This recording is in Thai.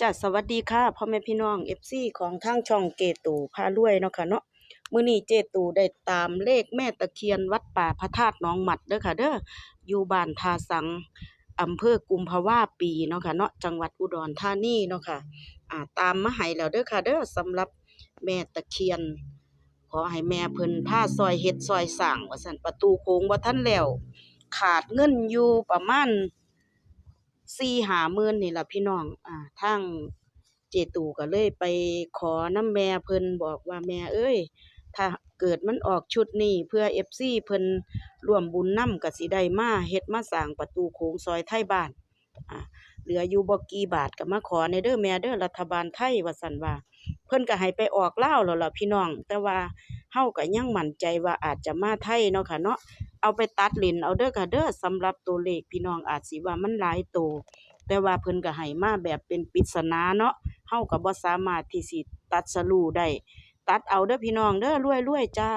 จ้าสวัสดีค่ะพ่อแม่พี่น้อง FC ของทางช่องเกตูพารวยเนาะค่ะเนาะมื้อนี้เจตูได้ตามเลขแม่ตะเคียนวัดป่าพระธาตุหนองหมัดเด้อค่ะเด้ออยู่บ้านทาสังอำเภอกุมภาวาปีเนาะค่ะเนาะจังหวัดอุดรธานีเนาะค่ะอ่าตามมาให้แล้วเด้อค่ะเด้อสำหรับแม่ตะเคียน ขอให้แม่เพิ่นพาซอยเฮ็ดซอยสร้างว่าซั่นประตูโค้งบ่าทันแล้ว ขาดเงินอยู่ประมาณ สี่หาหมื่นนี่ล่ะพี่น้องอ่าทางเจตูก็เลยไปขอน้ำแม่เพิ่นบอกว่าแม่เอ้ย ถ้าเกิดมันออกชุดนี้เพื่อ FC เพิ่นร่วมบุญนำกสิได้มาเฮ็ดมาสร้างประตูโค้งซอยไทยบ้านอ่าเหลืออยู่บ่กี่บาทก็มาขอในเด้อแม่เด้อรัฐบาลไทยว่าซั่นว่า เพิ่นก็ให้ไปออกลาวแล้วล่ะพี่น้อง แต่ว่าเฮาก็ยังมั่นใจว่าอาจจะมาไทยเนาะค่ะเนาะ เอาไปตัดเล่นเอาเด้อค่ะเด้อสำหรับตัวเลขพี่น้องอาจสิว่ามันหลายโตแต่ว่าเพิ่นก็ให้มาแบบเป็นปริศนาเนาะเฮาก็บ่สามารถที่สิตัดสรูได้ตัดเอาเด้อพี่น้องเด้อรวยๆจ้า